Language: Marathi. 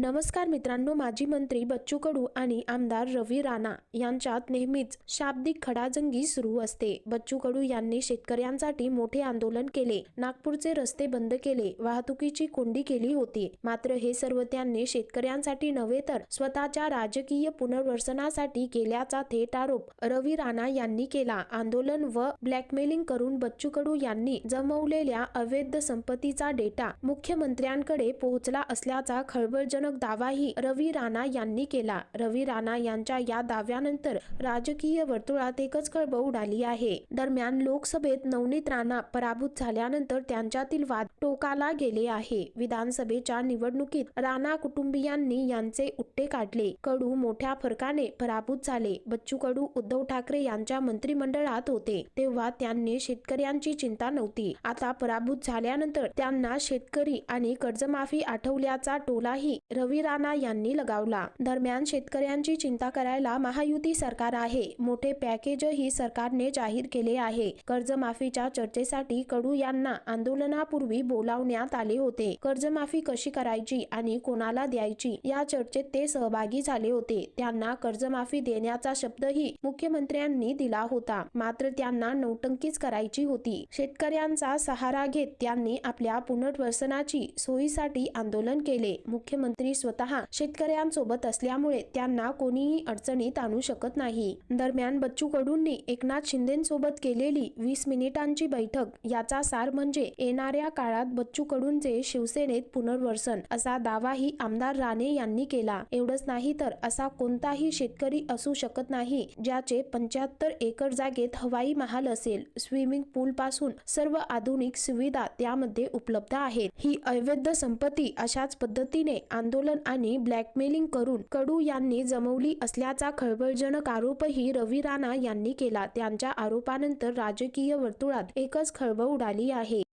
नमस्कार मित्रांनो माजी मंत्री बच्चू कडू आणि आमदार रवी राणा यांच्यात नेहमीच शाब्दिक खडाजंगी सुरू असते. बच्चू कडू यांनी शेतकऱ्यांसाठी मोठे आंदोलन केले. नागपूरचे रस्ते बंद केले वाहतुकीची कोंडी केली होती. मात्र हे सर्व त्यांनी शेतकऱ्यांसाठी नव्हे तर स्वतःच्या राजकीय पुनर्वसनासाठी केल्याचा थेट आरोप रवी राणा यांनी केला. आंदोलन व ब्लॅकमेलिंग करून बच्चू कडू यांनी जमवलेल्या अवैध संपत्तीचा डेटा मुख्यमंत्र्यांकडे पोहोचला असल्याचा खळबळजनक दावाही रवी राणा यांनी केला. रवी राणा यांच्या या दाव्यानंतर राजकीय वर्तुळात एकच कळबळ उडाली आहे. दरम्यान लोकसभेत नवनीत राणा पराभूत झाल्यानंतर त्यांच्यातील वाद टोकाला गेले आहे. विधानसभेच्या निवडणुकीत राणा कुटुंबियांनी यांचे उट्टे काढले. कडू मोठ्या फरकाने पराभूत झाले. बच्चू कडू उद्धव ठाकरे यांच्या मंत्रिमंडळात होते. तेव्हा त्यांनी शेतकऱ्यांची चिंता नव्हती. आता पराभूत झाल्यानंतर त्यांना शेतकरी आणि कर्जमाफी आठवल्याचा टोलाही रवी राणा यांनी लगावला. दरम्यान शेतकऱ्यांची चिंता करायला महायुती सरकार आहे. मोठे पॅकेजही सरकारने जाहीर केले आहे. कर्जमाफीच्या चर्चेसाठी कडू यांना आंदोलनापूर्वी बोलावण्यात आले होते. कर्जमाफी कशी करायची आणि कोणाला द्यायची या चर्चेत ते सहभागी झाले होते. त्यांना कर्जमाफी देण्याचा शब्दही मुख्यमंत्र्यांनी दिला होता. मात्र त्यांना नौटंकीच करायची होती. शेतकऱ्यांचा सहारा घेत त्यांनी आपल्या पुनर्वसनाची सोयीसाठी आंदोलन केले. मुख्यमंत्री स्वतः शेतकऱ्यांसोबत असल्यामुळे त्यांना कोणीही अडचणीत आणू शकत नाही. दरम्यान बच्चू कडूंनी एकनाथ शिंदेसोबत केलेली वीस मिनिटांची बैठक याचा सार म्हणजे येणाऱ्या काळात बच्चू कडूंचे शिवसेनेत पुनर्वसन असा दावाही आमदार राणे यांनी केला. एवढंच नाही तर असा कोणताही शेतकरी असू शकत नाही ज्याचे पंच्याहत्तर एकर जागेत हवाई महाल असेल स्विमिंग पूल पासून सर्व आधुनिक सुविधा त्यामध्ये उपलब्ध आहेत. ही अवैध संपत्ती अशाच पद्धतीने आंदोलन आंदोलन आणि ब्लॅकमेलिंग करून कडू यांनी जमवली असल्याचा खळबळजनक आरोपही रवी राणा यांनी केला. त्यांच्या आरोपानंतर राजकीय वर्तुळात एकच खळबळ उडाली आहे.